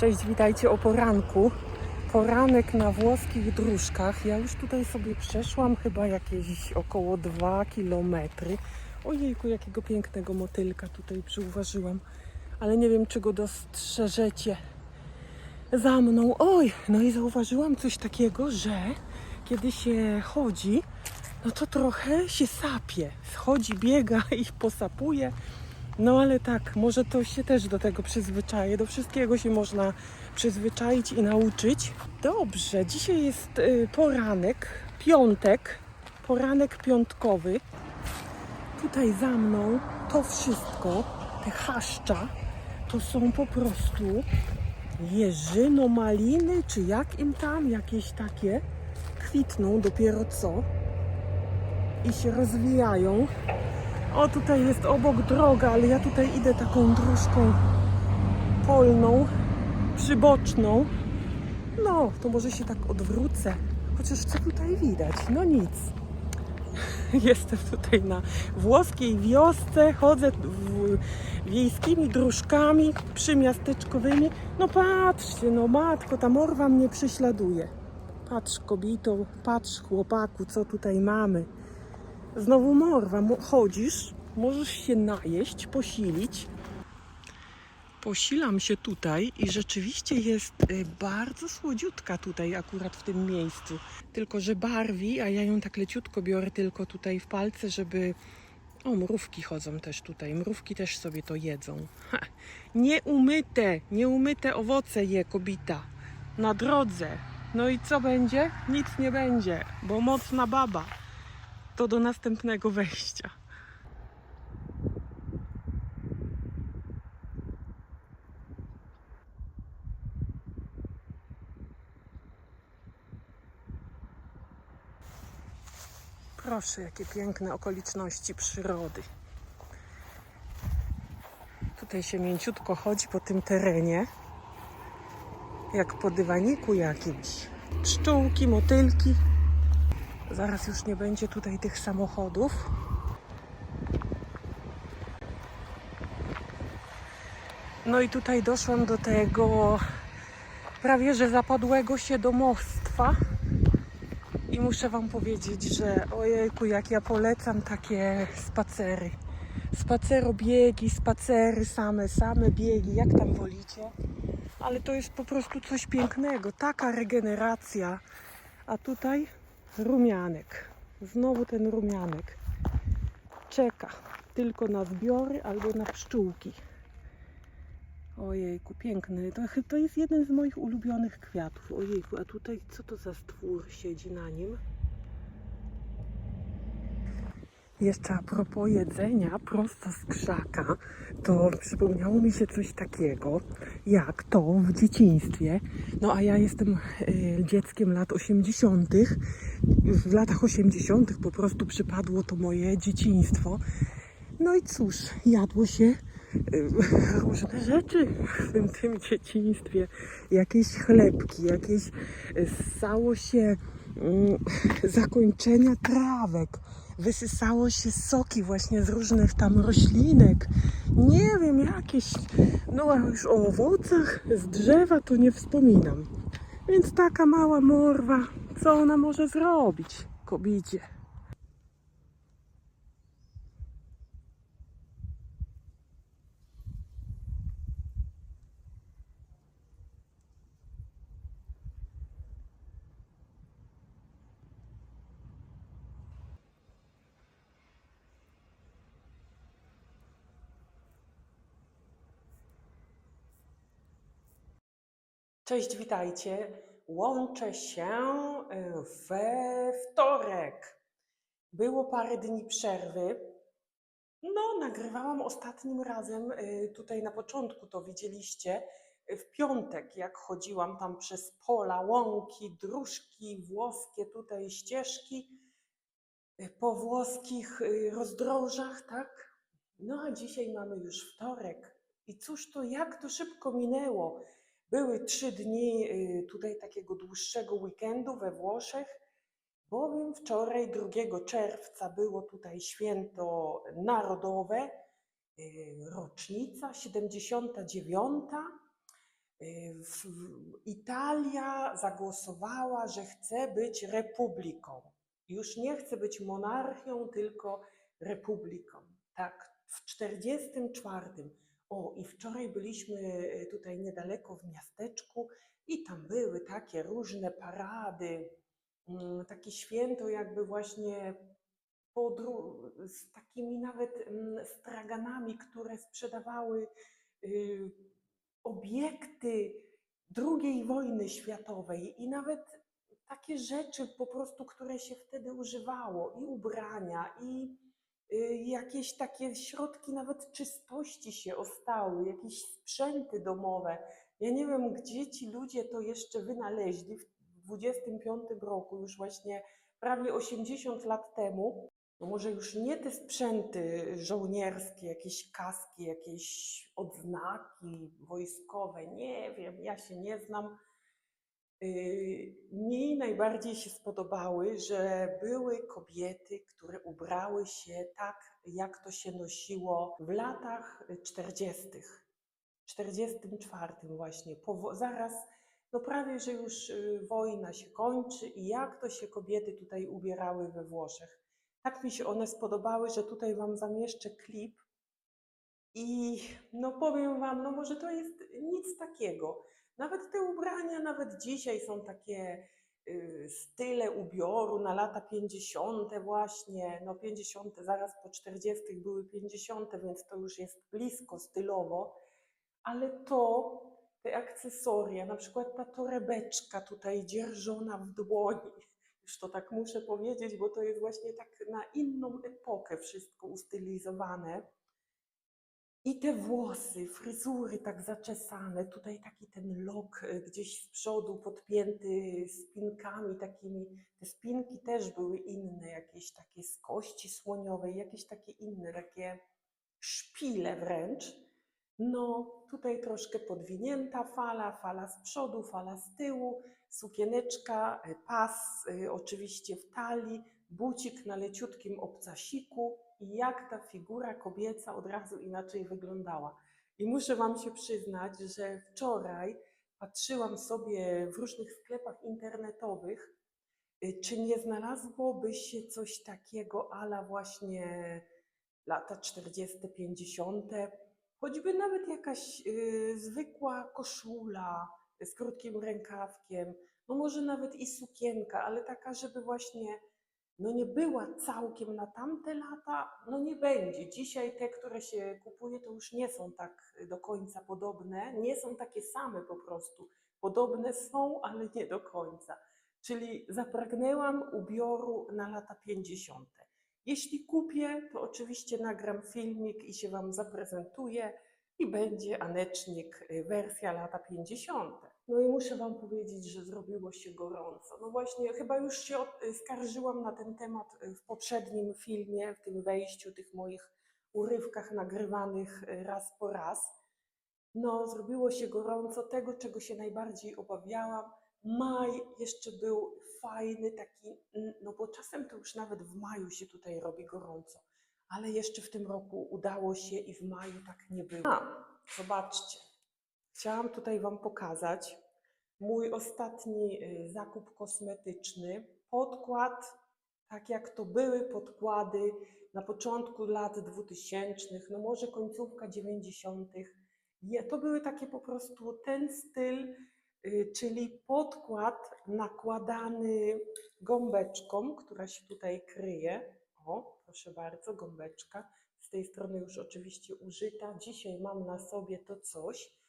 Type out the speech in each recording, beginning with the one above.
Cześć, witajcie o poranku. Poranek na włoskich dróżkach. Ja już tutaj sobie przeszłam chyba jakieś około 2 kilometry. Ojejku, jakiego pięknego motylka tutaj przyuważyłam. Ale nie wiem, czy go dostrzeżecie za mną. Oj, no i zauważyłam coś takiego, że kiedy się chodzi, no to trochę się sapie. Chodzi, biega i posapuje. No ale tak, może to się też do tego przyzwyczaje. Do wszystkiego się można przyzwyczaić i nauczyć. Dobrze, dzisiaj jest y, poranek, piątek, poranek piątkowy. Tutaj za mną to wszystko, te chaszcza, to są po prostu jeżyno-maliny, czy jak im tam, jakieś takie kwitną dopiero co i się rozwijają. O, tutaj jest obok droga, ale ja tutaj idę taką dróżką polną, przyboczną. No, to może się tak odwrócę. Chociaż co tutaj widać? No nic. Jestem tutaj na włoskiej wiosce, chodzę w, wiejskimi dróżkami przymiasteczkowymi. No patrzcie, no matko, ta morwa mnie prześladuje. Patrz kobito, patrz chłopaku, co tutaj mamy. Znowu morwa, Mo- chodzisz, możesz się najeść, posilić. Posilam się tutaj i rzeczywiście jest y, bardzo słodziutka tutaj akurat w tym miejscu. Tylko, że barwi, a ja ją tak leciutko biorę tylko tutaj w palce, żeby... O, mrówki chodzą też tutaj. Mrówki też sobie to jedzą. Ha. Nieumyte, nieumyte owoce je kobita. Na drodze. No i co będzie? Nic nie będzie, bo mocna baba to do następnego wejścia. Proszę, jakie piękne okoliczności przyrody. Tutaj się mięciutko chodzi po tym terenie, jak po dywaniku jakimś. Pszczółki, motylki. Zaraz już nie będzie tutaj tych samochodów. No i tutaj doszłam do tego prawie że zapadłego się domostwa. I muszę Wam powiedzieć, że ojejku, jak ja polecam takie spacery. Spacerobiegi, spacery same, same biegi, jak tam wolicie. Ale to jest po prostu coś pięknego, taka regeneracja. A tutaj rumianek. Znowu ten rumianek. Czeka tylko na zbiory albo na pszczółki. Ojejku, piękny. To, to jest jeden z moich ulubionych kwiatów. Ojejku, a tutaj co to za stwór siedzi na nim? Jeszcze a propos jedzenia prosto z krzaka, to przypomniało mi się coś takiego, jak to w dzieciństwie. No a ja jestem y, dzieckiem lat 80. W latach 80. po prostu przypadło to moje dzieciństwo. No i cóż, jadło się y, różne rzeczy w tym, tym dzieciństwie. Jakieś chlebki, jakieś y, ssało się mm, zakończenia trawek. Wysysało się soki właśnie z różnych tam roślinek. Nie wiem, jakieś, no a już o owocach z drzewa to nie wspominam. Więc taka mała morwa, co ona może zrobić kobicie? Cześć, witajcie. Łączę się y, we wtorek. Było parę dni przerwy. No, nagrywałam ostatnim razem, y, tutaj na początku to widzieliście, y, w piątek, jak chodziłam tam przez pola, łąki, dróżki włoskie, tutaj ścieżki po włoskich rozdrożach, tak? No a dzisiaj mamy już wtorek. I cóż to, jak to szybko minęło. Były trzy dni y, tutaj takiego dłuższego weekendu we Włoszech, bowiem wczoraj 2 czerwca było tutaj święto narodowe, y, rocznica 79. y, Italia zagłosowała, że chce być republiką. Już nie chce być monarchią, tylko republiką. Tak, w 44. O, i wczoraj byliśmy y, tutaj niedaleko w miasteczku i tam były takie różne parady, mm, takie święto jakby właśnie z takimi nawet mm, straganami, które sprzedawały y, obiekty II wojny światowej i nawet takie rzeczy po prostu, które się wtedy używało, i ubrania, i jakieś takie środki nawet czystości się ostały, jakieś sprzęty domowe. Ja nie wiem, gdzie ci ludzie to jeszcze wynaleźli w 25 roku, już właśnie prawie 80 lat temu. No może już nie te sprzęty żołnierskie, jakieś kaski, jakieś odznaki wojskowe, nie wiem, ja się nie znam. Yy, Mi najbardziej się spodobały, że były kobiety, które ubrały się tak, jak to się nosiło w latach 40. 44 właśnie, po, zaraz, no prawie, że już y, wojna się kończy i jak to się kobiety tutaj ubierały we Włoszech. Tak mi się one spodobały, że tutaj Wam zamieszczę klip i no powiem Wam, no może to jest nic takiego. Nawet te ubrania, nawet dzisiaj są takie y, style ubioru na lata 50. właśnie, no 50. zaraz po 40. były 50., więc to już jest blisko stylowo, ale to, te akcesoria, na przykład ta torebeczka tutaj dzierżona w dłoni, już to tak muszę powiedzieć, bo to jest właśnie tak na inną epokę wszystko ustylizowane. I te włosy, fryzury tak zaczesane, tutaj taki ten lok e, gdzieś z przodu podpięty spinkami takimi. Te spinki też były inne, jakieś takie z kości słoniowej, jakieś takie inne, takie szpile wręcz. No, tutaj troszkę podwinięta fala, fala z przodu, fala z tyłu, sukieneczka, e, pas e, oczywiście w talii, bucik na leciutkim obcasiku i jak ta figura kobieca od razu inaczej wyglądała. I muszę Wam się przyznać, że wczoraj patrzyłam sobie w różnych sklepach internetowych, y, czy nie znalazłoby się coś takiego ala właśnie lata 40., 50., choćby nawet jakaś y, zwykła koszula z krótkim rękawkiem, no może nawet i sukienka, ale taka, żeby właśnie no nie była całkiem na tamte lata, no nie będzie. Dzisiaj te, które się kupuje, to już nie są tak do końca podobne, nie są takie same po prostu. Podobne są, ale nie do końca. Czyli zapragnęłam ubioru na lata 50. Jeśli kupię, to oczywiście nagram filmik i się Wam zaprezentuję i będzie Anecznik y, wersja lata 50. No i muszę Wam powiedzieć, że zrobiło się gorąco. No właśnie, chyba już się y, skarżyłam na ten temat y, w poprzednim filmie, w tym wejściu, tych moich urywkach nagrywanych y, raz po raz. No, zrobiło się gorąco, tego czego się najbardziej obawiałam. Maj jeszcze był fajny, taki, no bo czasem to już nawet w maju się tutaj robi gorąco, ale jeszcze w tym roku udało się i w maju tak nie było. A, zobaczcie, chciałam tutaj Wam pokazać mój ostatni y, zakup kosmetyczny. Podkład, tak jak to były podkłady na początku lat 2000, no może końcówka 90. Je- To były takie po prostu ten styl, y, czyli podkład nakładany gąbeczką, która się tutaj kryje. O, proszę bardzo, gąbeczka. Z tej strony już oczywiście użyta. Dzisiaj mam na sobie to coś.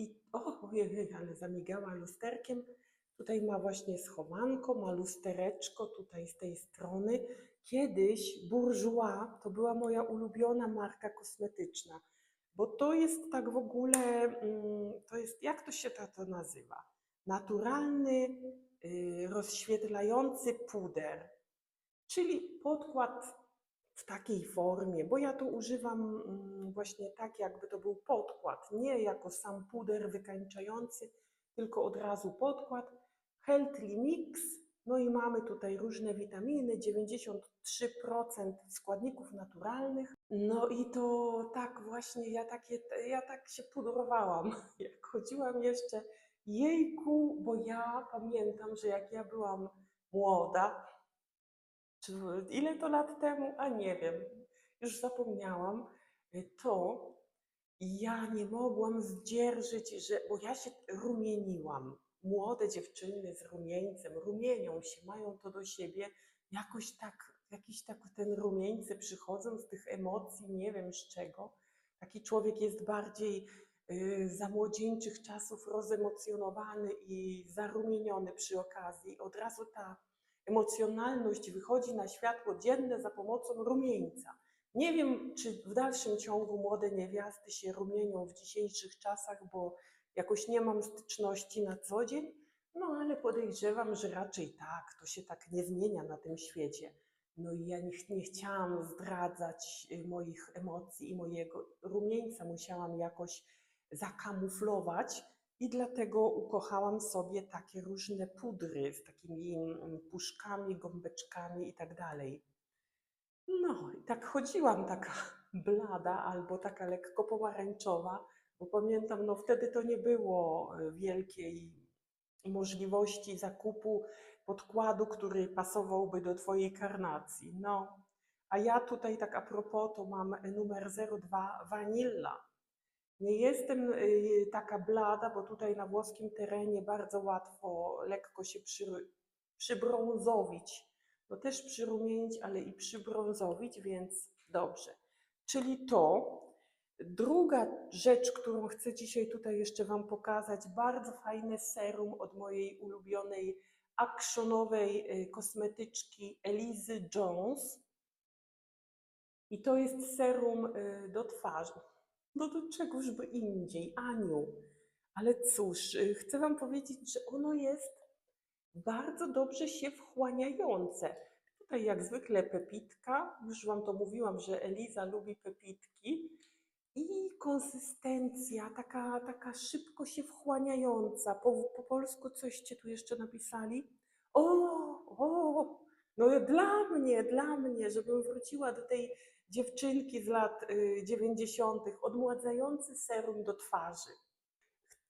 I o, ojej, ale zamigała lusterkiem. Tutaj ma właśnie schowanko, ma lustereczko tutaj z tej strony. Kiedyś Bourjois to była moja ulubiona marka kosmetyczna, bo to jest tak w ogóle, mm, to jest, jak to się to, nazywa? Naturalny, y, rozświetlający puder, czyli podkład w takiej formie, bo ja to używam mm, właśnie tak, jakby to był podkład, nie jako sam puder wykańczający, tylko od razu podkład. Healthy Mix No i mamy tutaj różne witaminy, 93% składników naturalnych. No i to tak właśnie, ja, takie, ja tak się pudrowałam, jak chodziłam jeszcze, jejku, bo ja pamiętam, że jak ja byłam młoda, czy ile to lat temu, a nie wiem, już zapomniałam, to ja nie mogłam zdzierżyć, że, bo ja się rumieniłam. Młode dziewczyny z rumieńcem rumienią się, mają to do siebie. Jakoś tak, jakiś tak ten rumieńce przychodzą z tych emocji, nie wiem z czego. Taki człowiek jest bardziej y, za młodzieńczych czasów rozemocjonowany i zarumieniony przy okazji. Od razu ta emocjonalność wychodzi na światło dzienne za pomocą rumieńca. Nie wiem, czy w dalszym ciągu młode niewiasty się rumienią w dzisiejszych czasach, bo jakoś nie mam styczności na co dzień, no ale podejrzewam, że raczej tak, to się tak nie zmienia na tym świecie. No i ja nie, nie chciałam zdradzać y, moich emocji i mojego rumieńca, musiałam jakoś zakamuflować i dlatego ukochałam sobie takie różne pudry z takimi mm, puszkami, gąbeczkami i tak dalej. No i tak chodziłam taka blada albo taka lekko pomarańczowa, bo pamiętam, no wtedy to nie było e, wielkiej możliwości zakupu podkładu, który pasowałby do Twojej karnacji. No, a ja tutaj tak a propos, to mam numer 02 Vanilla. Nie jestem y, taka blada, bo tutaj na włoskim terenie bardzo łatwo, lekko się przy, przybrązowić. No też przyrumienić, ale i przybrązowić, więc dobrze. Czyli to. Druga rzecz, którą chcę dzisiaj tutaj jeszcze Wam pokazać, bardzo fajne serum od mojej ulubionej actionowej y, kosmetyczki Elizy Jones. I to jest serum y, do twarzy. No do czegoż by indziej, Aniu. Ale cóż, y, chcę Wam powiedzieć, że ono jest bardzo dobrze się wchłaniające. Tutaj jak zwykle pepitka, już Wam to mówiłam, że Eliza lubi pepitki. I konsystencja taka, taka szybko się wchłaniająca. Po, po polsku coście tu jeszcze napisali? O, o, no dla mnie, dla mnie, żebym wróciła do tej dziewczynki z lat y, 90., odmładzający serum do twarzy.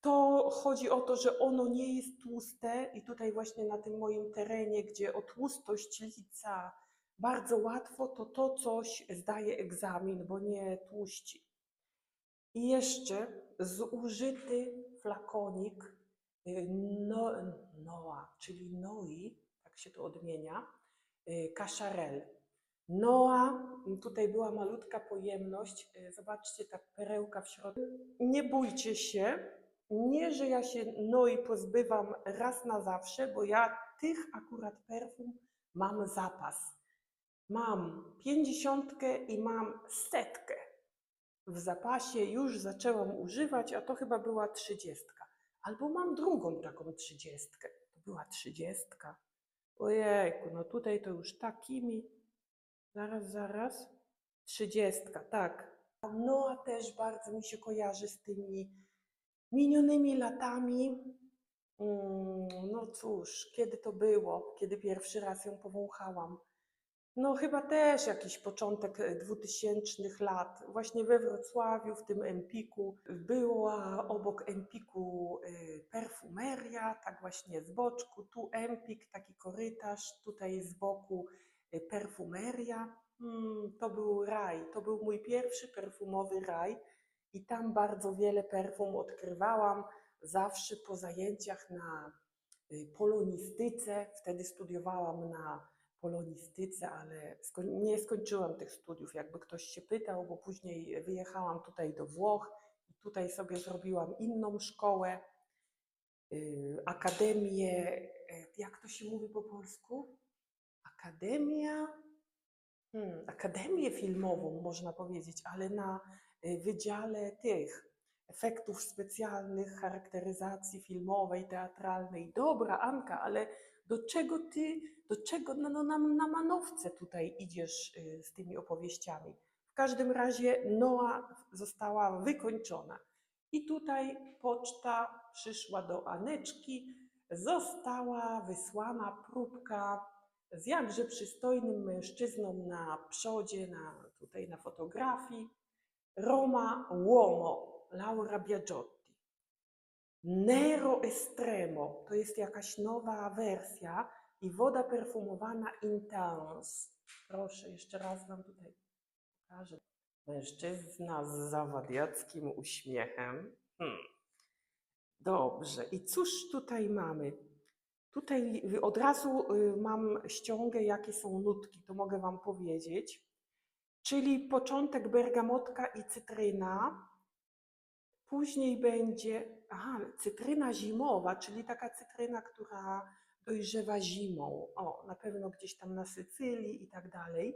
To chodzi o to, że ono nie jest tłuste i tutaj właśnie na tym moim terenie, gdzie o tłustość lica bardzo łatwo, to to coś zdaje egzamin, bo nie tłuści. I jeszcze zużyty flakonik y, no, Noa, czyli Noi, tak się to odmienia, y, Cacharel. Noa, tutaj była malutka pojemność, y, zobaczcie ta perełka w środku. Nie bójcie się, nie, że ja się Noi pozbywam raz na zawsze, bo ja tych akurat perfum mam zapas. Mam pięćdziesiątkę i mam setkę w zapasie już zaczęłam używać, a to chyba była trzydziestka. Albo mam drugą taką trzydziestkę. To była trzydziestka. Ojejku, no tutaj to już takimi. Zaraz, zaraz. Trzydziestka, tak. No a też bardzo mi się kojarzy z tymi minionymi latami. Mm, No cóż, kiedy to było, kiedy pierwszy raz ją powąchałam? No chyba też jakiś początek e, 2000 lat. Właśnie we Wrocławiu, w tym Empiku, była obok Empiku y, perfumeria, tak właśnie z boczku. Tu Empik, taki korytarz, tutaj z boku perfumeria. Mm, to był raj, to był mój pierwszy perfumowy raj i tam bardzo wiele perfum odkrywałam. Zawsze po zajęciach na y, polonistyce, wtedy studiowałam na polonistyce, ale nie skończyłam tych studiów, jakby ktoś się pytał, bo później wyjechałam tutaj do Włoch i tutaj sobie zrobiłam inną szkołę, y, akademię, y, jak to się mówi po polsku? Akademia, hmm, akademię filmową można powiedzieć, ale na y, wydziale tych efektów specjalnych, charakteryzacji filmowej, teatralnej. Dobra, Anka, ale do czego ty, do czego no, no, na, na manowce tutaj idziesz y, z tymi opowieściami? W każdym razie Noa została wykończona. I tutaj poczta przyszła do Aneczki została wysłana próbka z jakże przystojnym mężczyzną na przodzie, na, tutaj na fotografii. Roma Uomo, Laura Biagiotti. Nero Estremo to jest jakaś nowa wersja i woda perfumowana Intense. Proszę, jeszcze raz Wam tutaj pokażę. Mężczyzna z zawadiackim uśmiechem. Hmm. Dobrze, i cóż tutaj mamy? Tutaj od razu y, mam ściągę, jakie są nutki, to mogę Wam powiedzieć. Czyli początek bergamotka i cytryna. Później będzie, aha, cytryna zimowa, czyli taka cytryna, która dojrzewa zimą. O, na pewno gdzieś tam na Sycylii i tak dalej.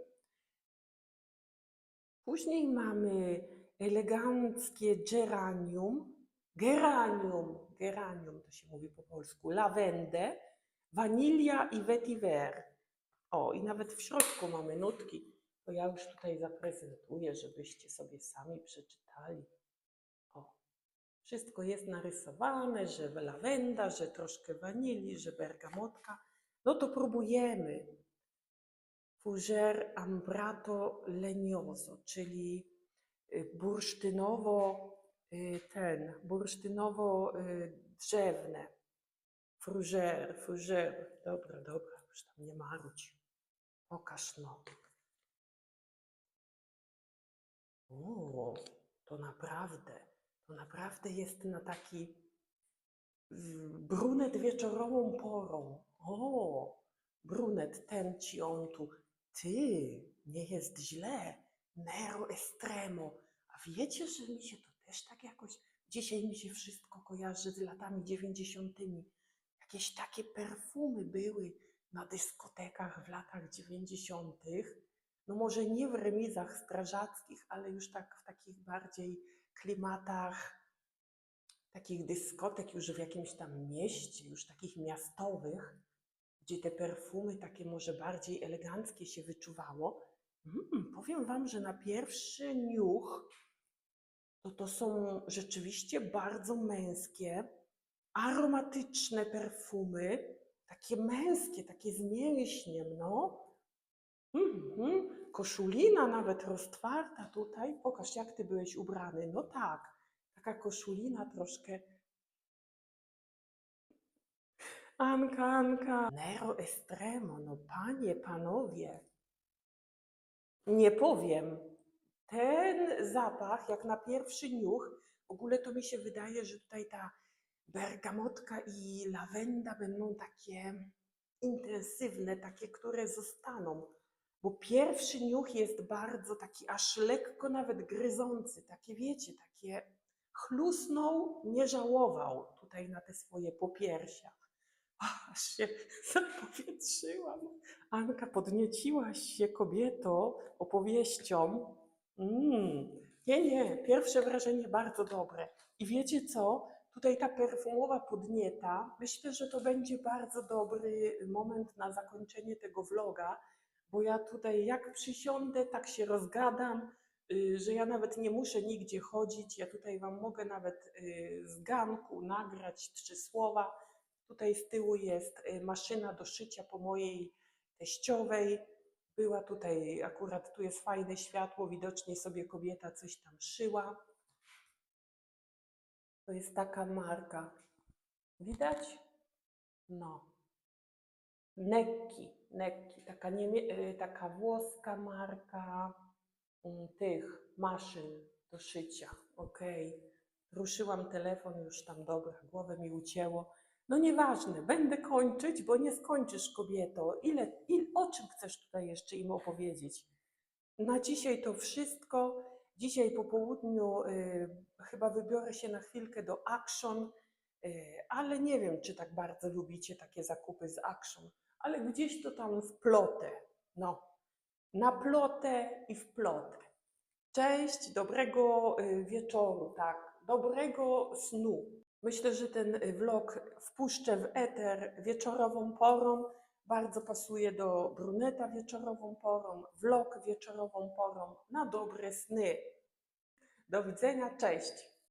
Później mamy eleganckie geranium, geranium, geranium to się mówi po polsku, lawendę, wanilia i vetiver. O, i nawet w środku mamy nutki. To ja już tutaj zaprezentuję, żebyście sobie sami przeczytali. O, wszystko jest narysowane, że lawenda, że troszkę wanilii, że bergamotka. No to próbujemy. Fougère ambrato legnoso, czyli y, bursztynowo ten, bursztynowo y. Fougère, fougère. Dobra, dobra, już tam nie marudź. Pokaż no. O, to naprawdę, to naprawdę jest na taki brunet wieczorową porą. O, brunet ten ci on tu. Ty, nie jest źle. Nero estremo. A wiecie, że mi się to też tak jakoś, dzisiaj mi się wszystko kojarzy z latami dziewięćdziesiątymi. Jakieś takie perfumy były na dyskotekach w latach dziewięćdziesiątych. No może nie w remizach strażackich, ale już tak w takich bardziej klimatach takich dyskotek już w jakimś tam mieście, już takich miastowych, gdzie te perfumy takie może bardziej eleganckie się wyczuwało. Mm, powiem Wam, że na pierwszy niuch to to są rzeczywiście bardzo męskie, aromatyczne perfumy, takie męskie, takie z mięśniem, no. Mhm. Koszulina nawet roztwarta tutaj. Pokaż, jak ty byłeś ubrany. No tak, taka koszulina troszkę. Anka, Anka. Nero Estremo, no panie, panowie. Nie powiem. Ten zapach, jak na pierwszy niuch, w ogóle to mi się wydaje, że tutaj ta bergamotka i lawenda będą takie intensywne, takie, które zostaną. Bo pierwszy niuch jest bardzo taki aż lekko nawet gryzący, takie wiecie, takie chlusnął, nie żałował tutaj na te swoje popiersia. Aż się zapowietrzyłam. Anka, podnieciłaś się kobieto opowieścią. Mm. Nie, nie, pierwsze wrażenie bardzo dobre. I wiecie co? Tutaj ta perfumowa podnieta, myślę, że to będzie bardzo dobry moment na zakończenie tego vloga, bo ja tutaj jak przysiądę, tak się rozgadam, y, że ja nawet nie muszę nigdzie chodzić. Ja tutaj Wam mogę nawet y, z ganku nagrać trzy słowa. Tutaj z tyłu jest y, maszyna do szycia po mojej teściowej. Była tutaj, akurat tu jest fajne światło, widocznie sobie kobieta coś tam szyła. To jest taka marka. Widać? No. Nekki, Nekki, taka, niemie- y, taka włoska marka mm, tych maszyn do szycia. Okej. Ruszyłam telefon, już tam dobra, głowę mi ucięło. No nieważne, będę kończyć, bo nie skończysz kobieto. Ile, il, o czym chcesz tutaj jeszcze im opowiedzieć? Na dzisiaj to wszystko. Dzisiaj po południu y, chyba wybiorę się na chwilkę do Action, y, ale nie wiem, czy tak bardzo lubicie takie zakupy z Action, ale gdzieś to tam w plotę. No, na plotę i w plotę. Cześć, dobrego y, wieczoru, tak, dobrego snu. Myślę, że ten y, vlog wpuszczę w eter wieczorową porą. Bardzo pasuje do bruneta wieczorową porą, vlog wieczorową porą na dobre sny. Do widzenia, cześć.